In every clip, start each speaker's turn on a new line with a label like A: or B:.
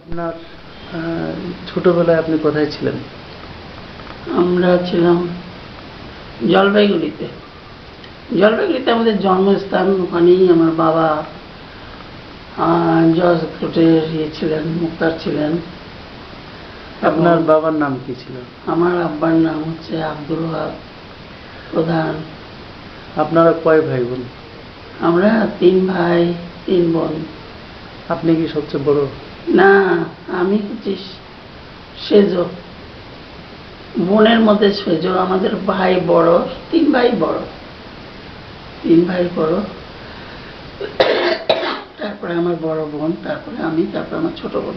A: আপনার ছোটবেলায় আপনি কোথায় ছিলেন?
B: আমরা ছিলাম জলপাইগুড়িতে। জলপাইগুড়িতে আমাদের জন্মস্থান ওখানেই আমার বাবা জজ কোর্টের ইয়ে ছিলেন মুক্তার ছিলেন।
A: আপনার বাবার নাম কি ছিল?
B: আমার আব্বার নাম হচ্ছে আব্দুল প্রধান।
A: আপনারা কয় ভাই বোন
B: আমরা তিন ভাই তিন বোন।
A: আপনি কি সবচেয়ে বড়?
B: না আমি হচ্ছি সেজ বোনের মধ্যে সেজ আমাদের ভাই বড় তিন ভাই বড় তিন ভাই বড়। তারপরে আমার বড় বোন তারপরে আমি তারপরে আমার ছোট বোন।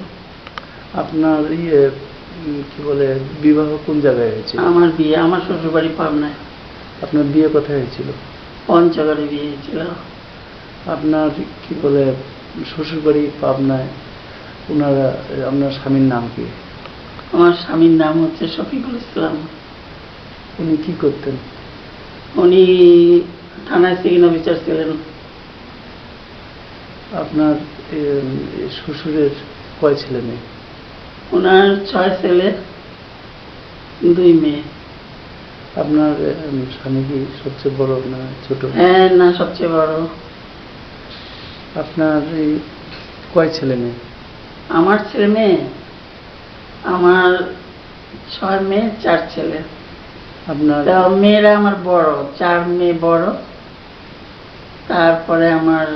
A: আপনার ইয়ে কি বলে বিবাহ কোন জায়গায় হয়েছিল?
B: আমার বিয়ে আমার শ্বশুর বাড়ি পাবনায়।
A: আপনার বিয়ে কোথায় হয়েছিল?
B: পঞ্চগড়ে বিয়ে হয়েছিল।
A: আপনার কি বলে শ্বশুরবাড়ি পাবনায়। ওনারা আপনার স্বামীর নাম কি?
B: আমার স্বামীর নাম হচ্ছে শফিকুল ইসলাম।
A: উনি কি করতেন?
B: উনি থানায় সিগন অফিসার ছিলেন।
A: আপনার শ্বশুরের কয় ছেলে মেয়ে?
B: ওনার ছয় ছেলে দুই মেয়ে।
A: আপনার স্বামী কি সবচেয়ে বড় না ছোট?
B: হ্যাঁ না সবচেয়ে বড়।
A: আপনার কয় ছেলে মেয়ে?
B: আমার ছেলে মেয়ে আমার ছয় মেয়ে চার ছেলে।
A: আপনার
B: মেয়েরা আমার বড় চার মেয়ে বড়। তারপরে আমার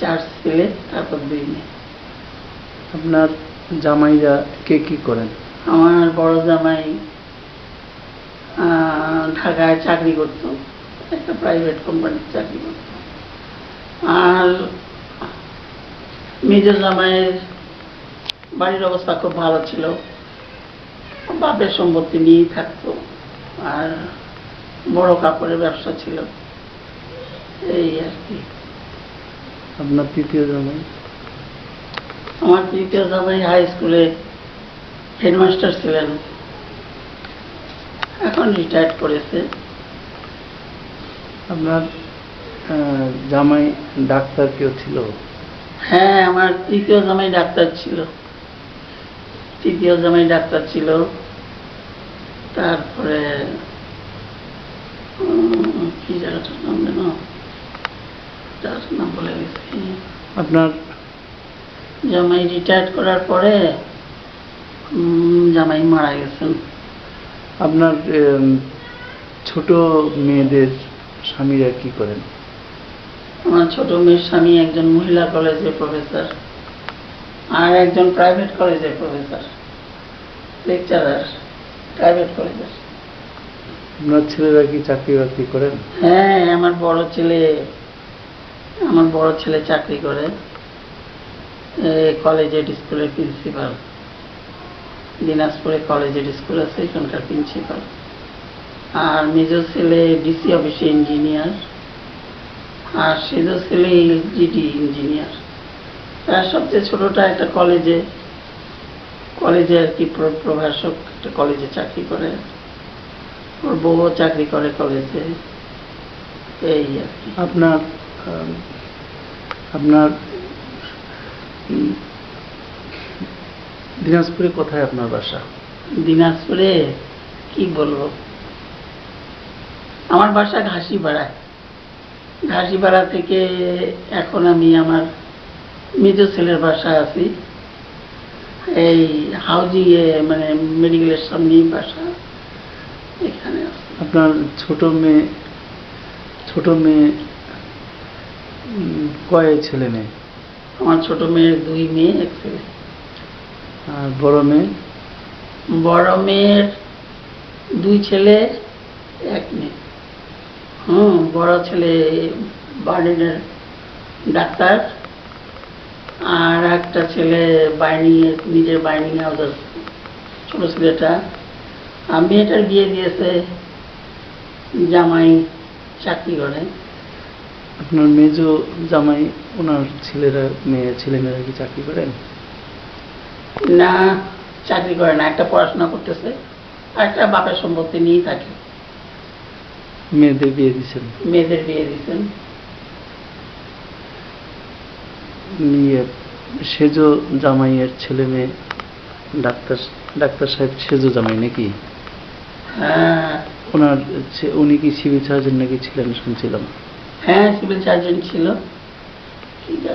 B: চার ছেলে তারপর দুই মেয়ে।
A: আপনার জামাইরা কে কি করেন?
B: আমার বড় জামাই ঢাকায় চাকরি করতো একটা প্রাইভেট কোম্পানির চাকরি করতো। আর মেজর জামাইয়ের বাড়ির অবস্থা খুব ভালো ছিল। বাপের সম্পত্তি নিয়েই থাকতো আর বড় কাপড়ের ব্যবসা ছিল। এই আর কি।
A: আপনার তৃতীয় জামাই?
B: আমার তৃতীয় জামাই হাই স্কুলে হেডমাস্টার ছিলেন। এখন রিটায়ার্ড করেছে।
A: আপনার জামাই ডাক্তার কেউ ছিল?
B: হ্যাঁ আমার তৃতীয় জামাই ডাক্তার ছিল। তৃতীয় জামাই ডাক্তার ছিল। তারপরে কি জায়গাটার নাম যেন তার নাম বলে গেছি।
A: আপনার?
B: জামাই রিটায়ার করার পরে জামাই মারা গেছেন।
A: আপনার ছোট মেয়েদের স্বামীরা কি করেন?
B: আমার ছোট মেয়ের স্বামী একজন মহিলা কলেজের প্রফেসর আর একজন প্রাইভেট কলেজের প্রফেসর লেকচারার প্রাইভেট কলেজের
A: আপনার ছেলেরা কি চাকরি বাকরি করেন?
B: হ্যাঁ আমার বড় ছেলে আমার বড় ছেলে চাকরি করে কলেজের স্কুলের প্রিন্সিপাল দিনাজপুরে কলেজের স্কুল আছে এখানকার প্রিন্সিপাল আর মেজ ছেলে ডিসি অফিসে ইঞ্জিনিয়ার আর সেজ ছেলে জিডি ইঞ্জিনিয়ার তার সবচেয়ে ছোটটা একটা কলেজে কলেজে আর কি প্রভাষক একটা কলেজে চাকরি করে। ওর বউও চাকরি করে কলেজে এই আর কি।
A: আপনার আপনার দিনাজপুরে কোথায় আপনার বাসা?
B: দিনাজপুরে? কি বলব? আমার বাসা ঘাসিপাড়ায়। ঘাসিপাড়া থেকে এখন আমি আমার মেজ ছেলের বাসায় আছি। এই হাউজিং এ মানে মেডিকেলের সামনেই বাসা। এখানে
A: আপনার ছোট মেয়ে ছোট মেয়ে কয় ছেলে মেয়ে?
B: আমার ছোট মেয়ের দুই মেয়ে এক ছেলে।
A: আর বড় মেয়ে?
B: বড় মেয়ের দুই ছেলে এক মেয়ে। হুম বড় ছেলে বার্ডেনের ডাক্তার। আর একটা ছেলে বাইনিং নিজের বাইনিং আছে ছোট ছেলেটা। আর মেয়েটার বিয়ে দিয়েছে জামাই চাকরি করে।
A: আপনার মেজ জামাই ওনার ছেলেরা মেয়ে ছেলেমেয়েরা কি চাকরি করেন?
B: না চাকরি করে না একটা পড়াশোনা করতেছে আর একটা বাপের সম্পত্তি নিয়েই থাকে।
A: মেয়েদের বিয়ে দিচ্ছেন
B: মেয়েদের বিয়ে দিয়েছেন।
A: নিয়ে সেজো জামাইয়ের ছেলে মেয়ে ডাক্তার ডাক্তার সাহেব সেজো জামাই নাকি?
B: হ্যাঁ।
A: ওনার উনি কি সিভিল সার্জন নাকি ছিলেন শুনছিলাম।
B: হ্যাঁ সিভিল সার্জন ছিল।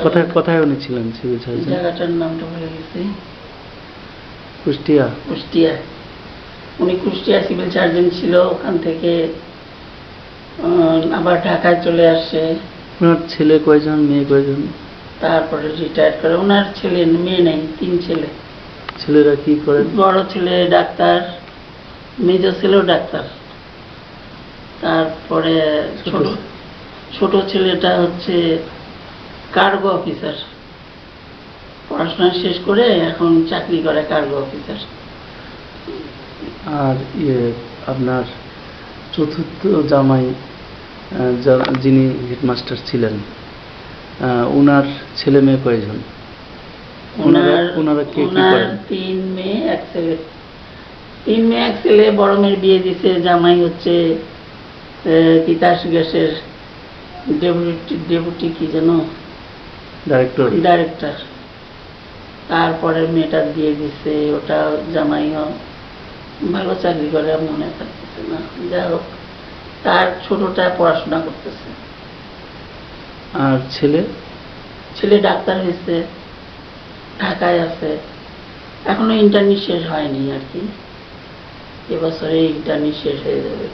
A: কোথায় কোথায় উনি ছিলেন সিভিল সার্জন
B: জায়গাটার নামটা ভুলে গেছি।
A: কুষ্টিয়া।
B: কুষ্টিয়া। উনি কুষ্টিয়া সিভিল সার্জন ছিল ওখান থেকে আবার ঢাকায় চলে আসে।
A: ওনার ছেলে কয়জন মেয়ে কয়জন?
B: তারপরে রিটায়ার করে। ওনার ছেলে মেয়ে নেই তিন ছেলে।
A: ছেলেরা কি করেন
B: বড় ছেলে ডাক্তার মেজ ছেলেও ডাক্তার। তারপরে ছোট ছোট ছেলেটা হচ্ছে কার্গো অফিসার পড়াশোনা শেষ করে এখন চাকরি করে কার্গো অফিসার
A: আর ইয়ে আপনার চতুর্থ জামাই যিনি হেডমাস্টার ছিলেন। ওনার ছেলে মেয়ে কয়জন? ওনার
B: ওনারা
A: কে কি করেন?
B: তিন মেয়ে এক ছেলে। তিন মেয়ে এক ছেলে বড় মেয়ের বিয়ে দিছে জামাই হচ্ছে তিতাস গ্যাসের ডেপুটি ডেপুটি কি যেন?
A: ডাইরেক্টর
B: ডাইরেক্টর তারপরে মেয়েটা দিয়ে দিছে ওটা জামাইও। ভালো চাকরি করে মনে থাকতেছে না। যাই হোক তার ছোটটা পড়াশোনা করতেছে।
A: আর ছেলে?
B: ছেলে ডাক্তার হয়েছে ঢাকায় আছে। এখনও ইন্টারনি শেষ হয়নি আর কি। এবছরে ইন্টারনি শেষ হয়ে যাবে।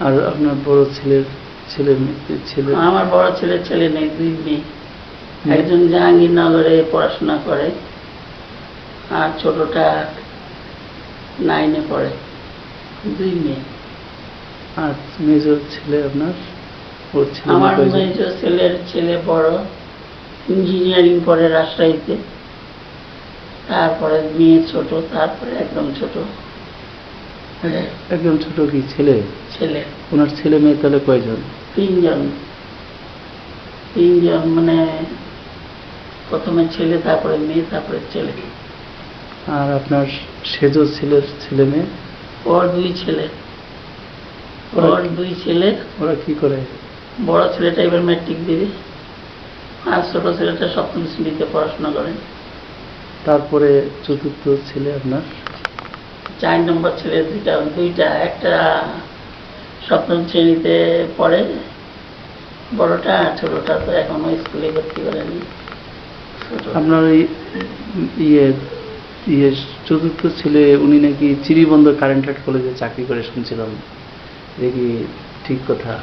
A: আর আপনার বড় ছেলের ছেলে ছেলে?
B: আমার বড় ছেলের ছেলে নেই দুই মেয়ে? একজন জাহাঙ্গীরনগরে পড়াশোনা করে আর ছোটটা নাইনে পড়ে। দুই মেয়ে।
A: আর মেজর ছেলে আপনার?
B: আমার মেজ ছেলের ছেলে বড় ইঞ্জিনিয়ারিং পড়ে রাজশাহীতে তারপরে মেয়ে ছোট তারপরে একদম ছোট।
A: একজন ছোট কি ছেলে?
B: ছেলে।
A: ওনার ছেলে মেয়ে তাহলে কয়জন?
B: তিনজন। তিনজন মানে প্রথমে ছেলে তারপরে মেয়ে তারপরে ছেলে।
A: আর আপনার সেজো ছেলের ছেলে মেয়ে?
B: ওর দুই ছেলে।
A: ওর
B: দুই ছেলে।
A: ওরা কি করে?
B: বড় ছেলেটা এবার ম্যাট্রিক দেবে। আর ছোট ছেলেটা সপ্তম শ্রেণীতে পড়াশোনা করে।
A: তারপরে চতুর্থ ছেলে আপনার?
B: চার নম্বর ছেলে দুইটা দুইটা একটা সপ্তম শ্রেণীতে পড়ে। বড়টা আর ছোটটা তো এখনও স্কুলে ভর্তি করেনি।
A: আপনার ওই ইয়ে ইয়ে চতুর্থ ছেলে উনি নাকি চিরিবন্দর কারেন্ট কলেজে চাকরি করে শুনছিলাম। দেখি ঠিক কথা?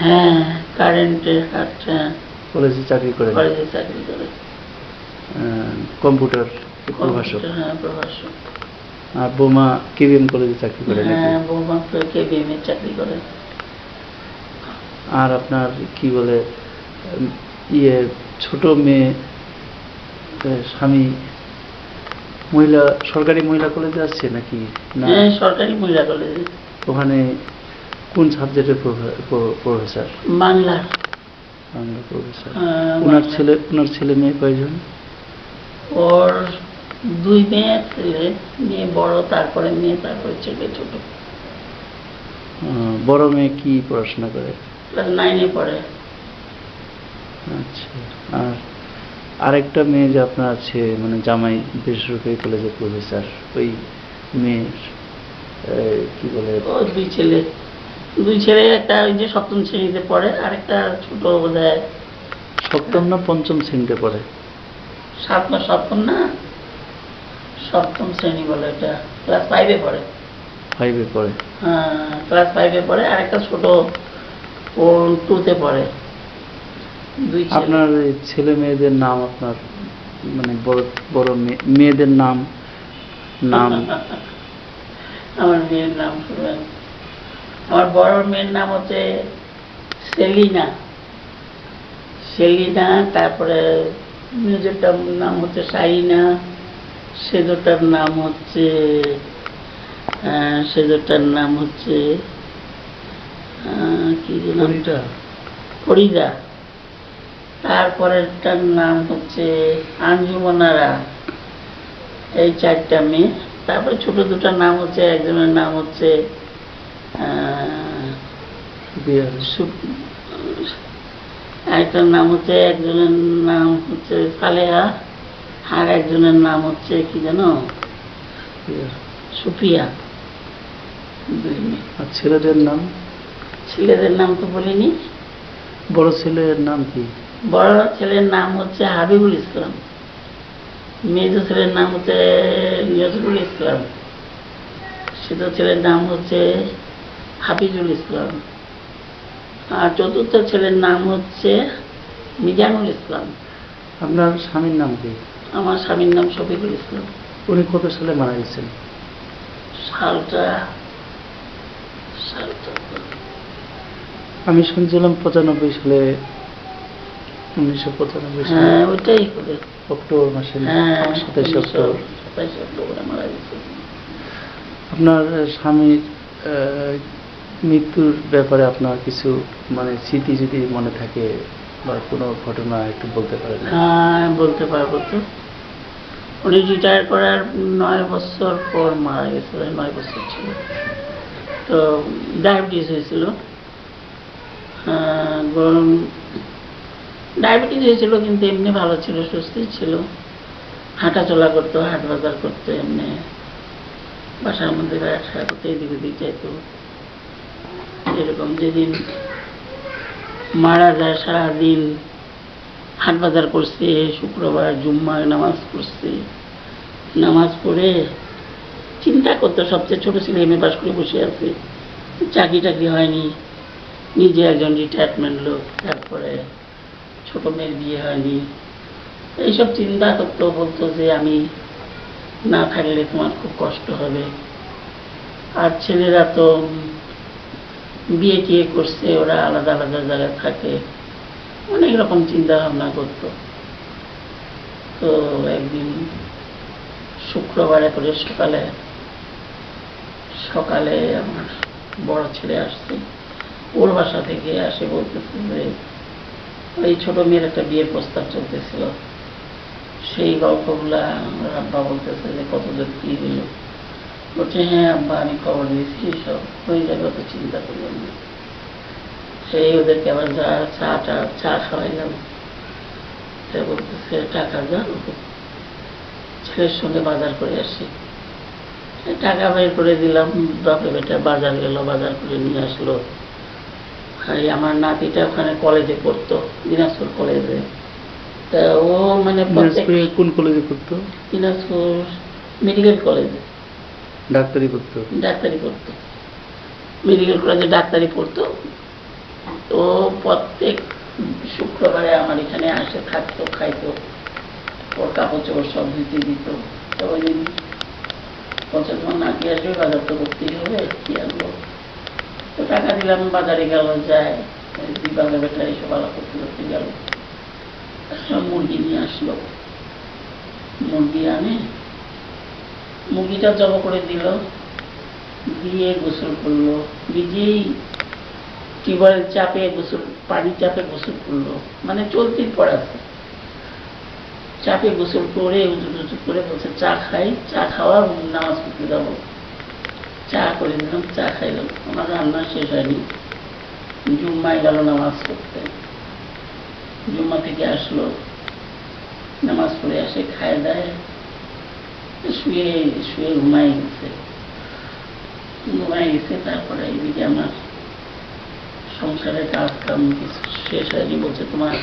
B: হ্যাঁ কারেন্টের কাজটা
A: কলেজে চাকরি করে
B: কলেজে চাকরি করে
A: কম্পিউটার প্রভাষক।
B: হ্যাঁ প্রভাষক।
A: আর বোমা কেভিএম কলেজে চাকরি করে
B: হ্যাঁ বৌমা কে বিএমএ চাকরি করে।
A: আর আপনার কি বলে ইয়ে ছোট মেয়ে স্বামী মহিলা সরকারি মহিলা কলেজে আসছে নাকি? না?
B: হ্যাঁ সরকারি মহিলা কলেজে।
A: ওখানে কোন সাবজেক্টের প্রফেসর?
B: বাংলার
A: বাংলা প্রফেসর। ওনার ছেলে ওনার ছেলে মেয়ে কয়জন?
B: ওর দুই মেয়ে ছেলে মেয়ে বড় তারপরে মেয়ে তারপরে ছেলে ছোট।
A: বড় মেয়ে কি পড়াশোনা করে?
B: ক্লাস নাইনে পড়ে।
A: আচ্ছা আর আরেকটা মেয়ে যে আপনার আছে মানে জামাই বেসরকারি কলেজের প্রফেসর ওই মেয়ের কি বলে?
B: ও দুই ছেলে। দুই ছেলে একটা ওই যে সপ্তম শ্রেণীতে পড়ে আরেকটা ছোট বোধ
A: সপ্তম না পঞ্চম শ্রেণীতে পড়ে?
B: সাত না সপ্তম না? সপ্তম শ্রেণি বলে এটা ক্লাস ফাইভে পড়ে।
A: ফাইভে পড়ে।
B: হ্যাঁ ক্লাস ফাইভে পড়ে আরেকটা ছোট ও টুতে পড়ে। দুই
A: আপনার ছেলে মেয়েদের নাম আপনার মানে বড় বড় মেয়ে- মেয়েদের নাম নাম।
B: আমার মেয়ের নাম শুনবেন আমার বড় মেয়ের নাম হচ্ছে সেলিনা। সেলিনা তারপরে মেজরটার নাম হচ্ছে সাইনা সেজোটার নাম হচ্ছে সেজোটার নাম হচ্ছে কি
A: কোনটা
B: ফরিদা। তারপরেরটার নাম হচ্ছে আঞ্জুমনারা এই চারটা মেয়ে। তারপরে ছোট দুটার নাম হচ্ছে একজনের নাম হচ্ছে একটার নাম হচ্ছে একজনের নাম হচ্ছে সালেহা আর একজনের নাম হচ্ছে কি জানো? সুফিয়া।
A: আর ছেলেদের নাম?
B: ছেলেদের নাম তো বলিনি।
A: বড় ছেলের নাম কি?
B: বড় ছেলের নাম হচ্ছে হাবিবুল ইসলাম। মেজ ছেলের নাম হচ্ছে নজরুল ইসলাম। ছোট ছেলের নাম হচ্ছে হাফিজুল ইসলাম। চতুর্থ ছেলের নাম হচ্ছে মিজানুল ইসলাম।
A: আপনার স্বামীর নাম কি?
B: আমার স্বামীর নাম শফিকুল ইসলাম।
A: উনি কত সালে মারা গেছেন?
B: সালটা সালটা।
A: আমি শুনছিলাম পঁচানব্বই সালে উনিশশো পঁচানব্বই সালে
B: হ্যাঁ ওইটাই করে
A: অক্টোবর মাসে
B: হ্যাঁ
A: সাতাইশ অক্টোবর।
B: অক্টোবরে মারা গেছে।
A: আপনার স্বামীর মৃত্যুর ব্যাপারে আপনার কিছু মানে স্মৃতি যদি মনে থাকে বা কোনো ঘটনা একটু বলতে পারেন।
B: হ্যাঁ বলতে পারব তো। উনি রিটায়ার করার নয় বছর পর মারা গেছিল নয় বছর ছিল। তো ডায়াবেটিস হয়েছিল। গরম ডায়াবেটিস হয়েছিল কিন্তু এমনি ভালো ছিল, সুস্থই ছিল। হাঁটা চলা করতো, হাট বাজার করতো এমনি। বাসার মধ্যে ব্যবসা করতে এদিক ওদিক যাইতো। এরকম যেদিন মারা যায়, সারাদিন হাট বাজার করছে, শুক্রবার জুম্মার নামাজ পড়ছে। নামাজ পড়ে চিন্তা করতো, সবচেয়ে ছোট ছেলে এম এ পাস করে বসে আছে। চাকরি টাকরি হয়নি, নিজে একজন রিটায়ারমেন্ট লোক, তারপরে ছোট মেয়ের বিয়ে হয়নি। এইসব চিন্তা করতো, বলতো যে আমি না থাকলে তোমার খুব কষ্ট হবে। আর ছেলেরা তো বিয়ে টিয়ে করছে, ওরা আলাদা আলাদা জায়গায় থাকে। অনেক রকম চিন্তা ভাবনা করতো। তো একদিন শুক্রবারে করে সকালে সকালে আমার বড় ছেলে আসছে। ওর বাসা থেকে আসে বলতেছে যে, ওই ছোট মেয়ের একটা বিয়ের প্রস্তাব চলতেছিল। সেই গল্পগুলা আমার আব্বা বলতেছে যে কত দূর কি হইল বলছে হ্যাঁ আব্বা আমি খবর দিয়েছি সব হয়ে যাবে অত চিন্তা করলাম না। সেই ওদেরকে আবার যা চা টা চা খাওয়াইলাম সে বলতেছে টাকা যাও ছেলের সঙ্গে বাজার করে আসি। টাকা বের করে দিলাম বাপে বেটা বাজার গেল বাজার করে নিয়ে আসলো। এই আমার নাতিটা ওখানে কলেজে পড়তো দিনাজপুর কলেজে। তা ও মানে
A: কোন কলেজে পড়তো?
B: দিনাজপুর মেডিকেল কলেজে।
A: ডাক্তারি পড়তো
B: ডাক্তারি পড়তো মেডিকেল কলেজে ডাক্তারি পড়তো তো প্রত্যেক শুক্রবারে আমার এখানে আসে, থাকতো, খাইতো। ওর কাপড় চোপড় সব ধুতে দিত। তো ওই দিন বলছে তোমার নাকি আসবে, বাজার তো করতেই হবে, কি আনব তো টাকা দিলাম, বাজারে গেল, যায়। বাজার বেটা এইসব আলাপ করতে করতে গেল। মুরগি নিয়ে আসলো। মুরগি আনে মুরগিটা জব করে দিল, দিয়ে গোসল করল। নিজেই টিউবওয়েল চাপে গোসল, পানি চাপে গোসল করল। মানে চলতেই পড়াছে চাপে গোসল করে উঁচু টুচু করে বলছে, চা খাই, চা খাওয়া নামাজ পড়তে যাব। চা করে দিলাম, চা খাইলাম আমার রান্না শেষ হয়নি। জুম্মায় গেল নামাজ পড়তে। জুম্মা থেকে আসলো। নামাজ পড়ে আসে খায় দেয়। শুয়ে শুয়ে ঘুমাই গেছে। ঘুমাই গেছে, তারপরে এইদিকে আমার কাজ কাম শেষ হয়নি বলছে তোমার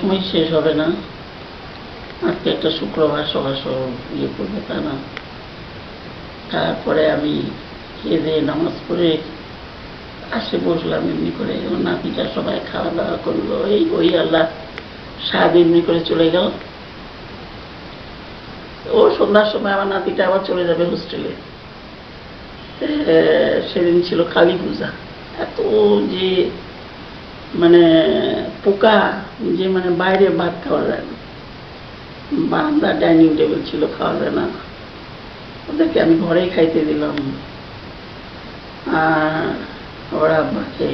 B: সময় শেষ হবে না। আজকে একটা শুক্রবার সকাল ইয়ে করবে তা না। তারপরে আমি খেয়ে নামাজ পড়ে আসে বসলাম এমনি করে। নাতিটা সবাই খাওয়া দাওয়া করল। এই ওই আল্লাহ সাত এমনি করে চলে গেল। ও সন্ধ্যার সময় আমার নাতিটা আবার চলে যাবে হোস্টেলে সেদিন ছিল কালী পূজা। এত যে মানে পোকা, যে মানে বাইরে ভাত খাওয়া যায় না। বারান্দা, ডাইনিং টেবিল ছিল, খাওয়া যায় না। ওদেরকে আমি ঘরেই খাইতে দিলাম। আর ওরা আব্বাকে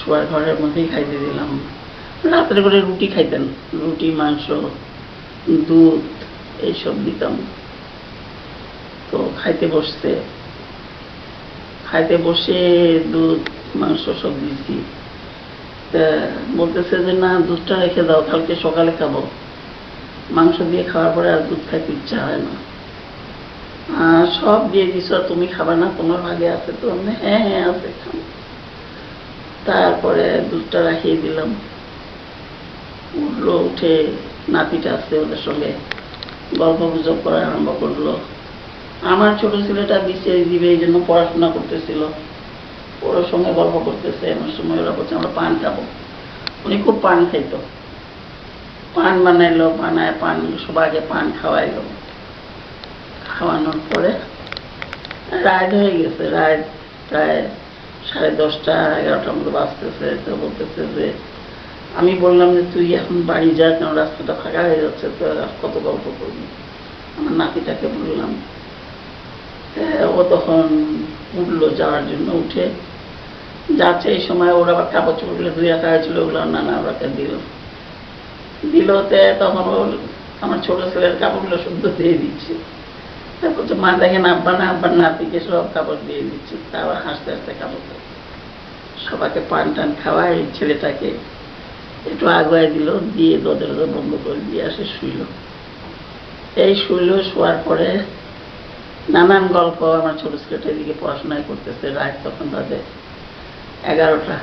B: শোয়ার ঘরের মধ্যেই খাইতে দিলাম। রাত্রে করে রুটি খাইতেন। রুটি, মাংস, দুধ এইসব দিতাম। তো খাইতে বসতে। খাইতে বসে দুধ, মাংস সব দিছি। বলতেছে যে, না, দুধটা রেখে দাও, কালকে সকালে খাব। মাংস দিয়ে খাওয়ার পরে আর দুধ খাইতে ইচ্ছা হয় না। সব দিয়ে দিছ তুমি খাবা না? তোমার ভাগে আছে তো? হ্যাঁ হ্যাঁ আছে খাও তারপরে দুধটা রাখিয়ে দিলাম। উঠল, উঠে নাতিটা আছে ওদের সঙ্গে। গল্প গুজব করা আরম্ভ করল। আমার ছোট ছেলেটা বিসিএস দিবে এই জন্য পড়াশোনা করতেছিল। ওর সঙ্গে গল্প করতেছে এমন সময় ওরা বলছে আমরা পান খাব। উনি খুব পান খাইতো। পান বানাইলো, বানায় পান, সবাইকে পান খাওয়াইলো। খাওয়ানোর পরে রাত হয়ে গেছে, রাত প্রায় সাড়ে দশটা, এগারোটার মতো বাজতেছে। তো বলতেছে যে আমি বললাম যে, তুই এখন বাড়ি যা, কেন রাস্তাটা ফাঁকা হয়ে যাচ্ছে? তো কত গল্প করবি? আমার নাতিটাকে বললাম ও তখন উঠল যাওয়ার জন্য, উঠে যাচ্ছে এই সময়, ওরা আবার কাপড় চোপড়গুলো দুই একা হয়েছিল, ওগুলো নানা ওরাকে দিল। দিলতে তখন ওর, আমার ছোট ছেলের কাপড়গুলো শুদ্ধ দিয়ে দিচ্ছে। তারপর বলছে, মা দেখেন, আব্বা না আব্বার নাতিকে সব কাপড় দিয়ে দিচ্ছে। তারপর হাসতে হাসতে কাপড়। সবাইকে পান টান খাওয়ায়, ছেলেটাকে একটু আগুয়াই দিল, দিয়ে দরজা বন্ধ করে দিয়ে আসে শুইল। এই শুইল, শোয়ার পরে নানান গল্প আমার ছোট ছেলেটা এদিকে পড়াশোনায় করতেছে, রাত তখন বাজে এগারোটা।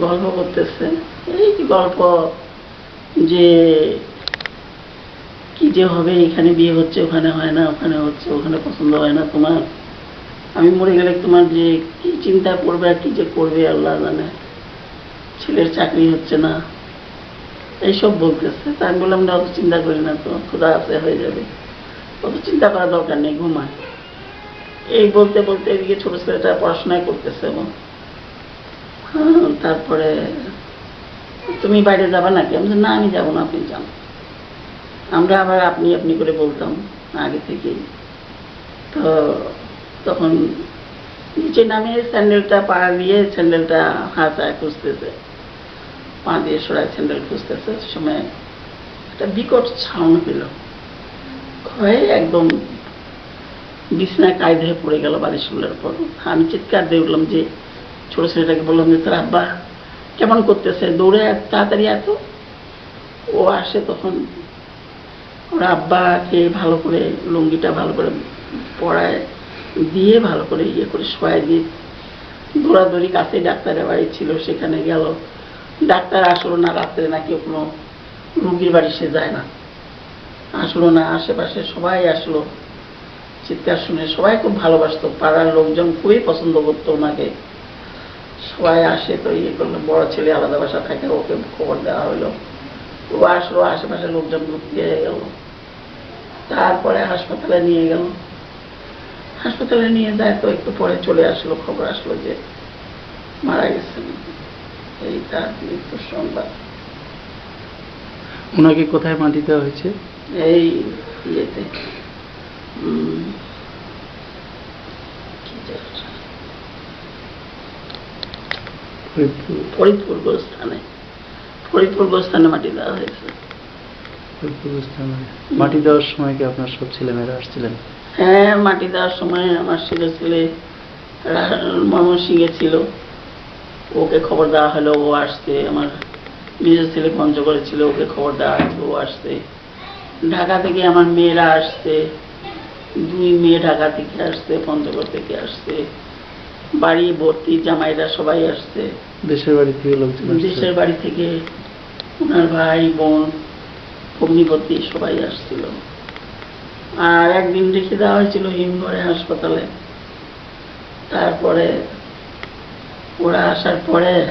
B: গল্প করতেছে, এই গল্প যে কি যে হবে, এখানে বিয়ে হচ্ছে, ওখানে হয় না, ওখানে হচ্ছে, ওখানে পছন্দ হয় না তোমার। আমি মরে গেলে তোমার যে কি চিন্তা করবে আর কি যে করবে, আল্লাহ জানে। ছেলের চাকরি হচ্ছে না। এইসব বলতেছে। তা আমি বললাম, না, অত চিন্তা করি না তো খোদা আছে, হয়ে যাবে। অত চিন্তা করার দরকার নেই, ঘুমায়। এই বলতে বলতে এদিকে ছোট ছেলেটা পড়াশোনায় করতেছে এবং তারপরে, তুমি বাইরে যাবা নাকি? আমি না, আমি যাব না, আপনি যান। আমরা আবার আপনি আপনি করে বলতাম আগে থেকেই। তো তখন নিচে নামে স্যান্ডেলটা পা দিয়ে স্যান্ডেলটা হাতায় খুঁজতেছে। পা দিয়ে সরাই স্যান্ডেল খুঁজতেছে সময় একটা বিকট ছাউন পেল। হয়ে একদম বিছনায় কায়দ হয়ে পড়ে গেল বাড়ির শুনলার পর আমি চিৎকার দিয়ে উঠলাম যে, ছোট ছেলেটাকে বললাম যে, তোর আব্বা কেমন করতেছে? দৌড়ে তাড়াতাড়ি এত ও আসে তখন ওর আব্বাকে ভালো করে, লুঙ্গিটা ভালো করে পরায় দিয়ে ভালো করে ইয়ে করে শোয়াই দিয়ে দৌড়াদৌড়ি কাছে ডাক্তারের বাড়ি ছিল, সেখানে গেল। ডাক্তার আসলো না রাত্রে নাকি কোনো রুগীর বাড়ি সে যায় না। আসলো না, আশেপাশে সবাই আসলো। চিৎকার শুনে সবাই খুব ভালোবাসত। পাড়ার লোকজন খুবই পছন্দ করতো ওনাকে। সবাই আসে তো ইয়ে করল, বড় ছেলে আলাদা বাসা থাকে, ওকে খবর দেওয়া হলো। ও আসলো আশেপাশে লোকজন হয়ে গেল। তারপরে হাসপাতালে নিয়ে গেল। হাসপাতালে নিয়ে যায় তো একটু পরে চলে আসলো, খবর আসলো যে মারা গেছেন। এই তার মৃত্যুর সংবাদ
A: ওনাকে কোথায় মাটি দেওয়া হয়েছে?
B: এই ইয়েতে। উম, কি জায়গা?
A: ফরিদপুর
B: ফরিদপুর গোস্থানে ফরিদপুর গোস্থানে মাটি দেওয়া হয়েছে।
A: ফরিদপুর স্থানে মাটি দেওয়ার সময় কি আপনার সব ছেলেমেয়েরা আসছিলেন?
B: হ্যাঁ মাটি দেওয়ার সময় আমার ছেলে ছেলে ময়মনসিংহে ছিল। ওকে খবর দেওয়া হলো ও আসছে আমার নিজের ছেলে পঞ্চগড়ে ছিল ওকে খবর দেওয়া হয়েছে ও আসছে ঢাকা থেকে আমার মেয়েরা আসছে দুই মেয়ে ঢাকা থেকে আসছে পঞ্চগড় থেকে আসছে বাড়ি ভর্তি জামাইরা সবাই আসছে।
A: দেশের বাড়ি থেকে লোকজন
B: দেশের বাড়ি থেকে ওনার ভাই বোন ভগ্নিপতি সবাই আসছিল। আর একদিন রেখে দেওয়া হয়েছিল হিমঘরে হাসপাতালে। তারপরে ওরা আসার পরে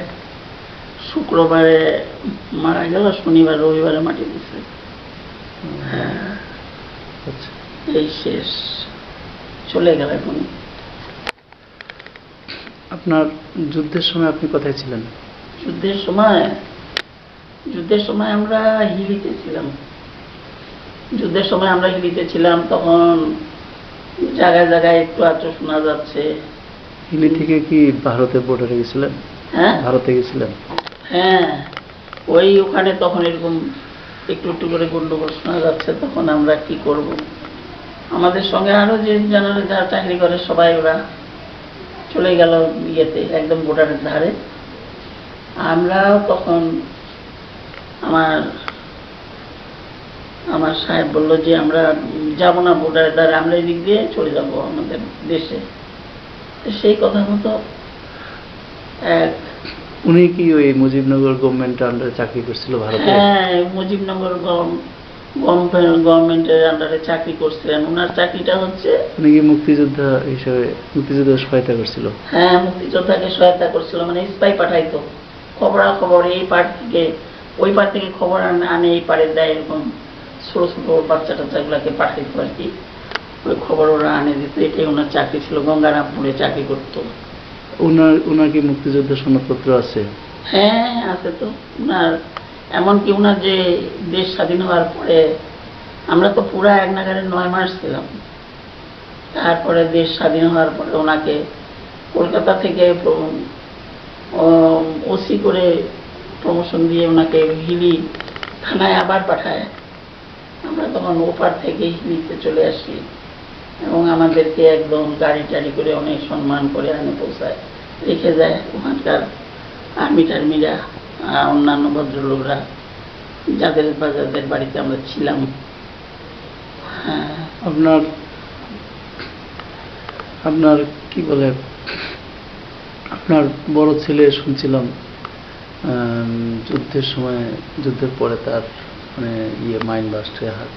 B: শুক্রবারে মারা গেল শনিবার রবিবারে মাটি দিছে। হ্যাঁ।
A: আচ্ছা।
B: এই শেষ। চলে গেল এখন।
A: আপনার যুদ্ধের সময় আপনি কোথায় ছিলেন?
B: যুদ্ধের সময় যুদ্ধের সময় আমরা হিলিতে ছিলাম। যুদ্ধের সময় আমরা হিলিতে ছিলাম তখন জায়গায় জায়গায় একটু আধটু শোনা যাচ্ছে।
A: হিলি থেকে কি ভারতের বর্ডারে গেছিলেন?
B: হ্যাঁ?
A: ভারতে গেছিলেন?
B: হ্যাঁ। ওই ওখানে তখন এরকম একটু একটু করে গন্ডগোল শোনা যাচ্ছে তখন আমরা কি করব? আমাদের সঙ্গে আরও যে জানালে যারা চাকরি করে সবাই ওরা চলে গেল ইয়েতে একদম বর্ডারের ধারে। আমরাও তখন আমার আমার সাহেব বলল যে আমরা যাব না ভোটার দ্বারা আমরা এদিক দিয়ে চলে যাব আমাদের দেশে। সেই কথা মতো এক
A: উনি কি ওই মুজিবনগর গভর্নমেন্টের আন্ডারে চাকরি করছিল ভারতে?
B: হ্যাঁ মুজিবনগর গভর্নমেন্টের আন্ডারে চাকরি করছিলেন। ওনার চাকরিটা হচ্ছে
A: উনি কি মুক্তিযোদ্ধা হিসেবে মুক্তিযুদ্ধের সহায়তা করছিল?
B: হ্যাঁ মুক্তিযোদ্ধাকে সহায়তা করছিল মানে স্পাই পাঠাইতো। খবরা খবর এই পার থেকে ওই পার থেকে খবর আনে এই পারে দেয় এরকম। ছোট ছোট বাচ্চা টাচ্চাগুলাকে পাঠাইতো আর কি। খবর ওরা আনে দিত এটাই ওনার চাকরি ছিল গঙ্গারামপুরে চাকরি করতো।
A: ওনার ওনার কি মুক্তিযোদ্ধা সনদপত্র আছে?
B: হ্যাঁ আছে তো। ওনার এমনকি ওনার যে দেশ স্বাধীন হওয়ার পরে আমরা তো পুরা এক নাগারে নয় মাস ছিলাম। তারপরে দেশ স্বাধীন হওয়ার পরে ওনাকে কলকাতা থেকে ওসি করে প্রমোশন দিয়ে ওনাকে হিলি থানায় আবার পাঠায়। আমরা তখন ওপার থেকে হিলিতে চলে আসি। এবং আমাদেরকে একদম গাড়ি টাড়ি করে অনেক সম্মান করে আনে পৌঁছায়। রেখে যায় ওখানকার আর্মি টার্মিরা অন্যান্য ভদ্রলোকরা, যাদের বা যাদের বাড়িতে আমরা ছিলাম। হ্যাঁ।
A: আপনার আপনার কি বলে, আপনার বড় ছেলে শুনছিলাম যুদ্ধের সময়, যুদ্ধের পরে তার মানে ইয়ে মাইন্ড বাস্ট হাত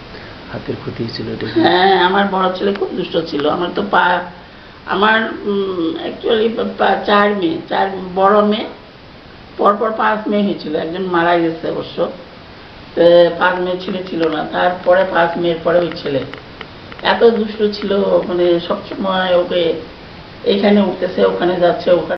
A: হাতের ক্ষতি হয়েছিল
B: হ্যাঁ আমার বড় ছেলে খুব দুষ্ট ছিল। আমার তো পা, আমার অ্যাকচুয়ালি চার মেয়ে, চার বড় মেয়ে, পরপর পাঁচ মেয়ে হয়েছিল। একজন মারা গেছে অবশ্য। পাঁচ মেয়ে ছেলে ছিল না। তারপরে পাঁচ মেয়ের পরে ওই ছেলে। এত দুষ্ট ছিল মানে সবসময় ওকে এখানে উঠতেছে, ওখানে যাচ্ছে, ওখানে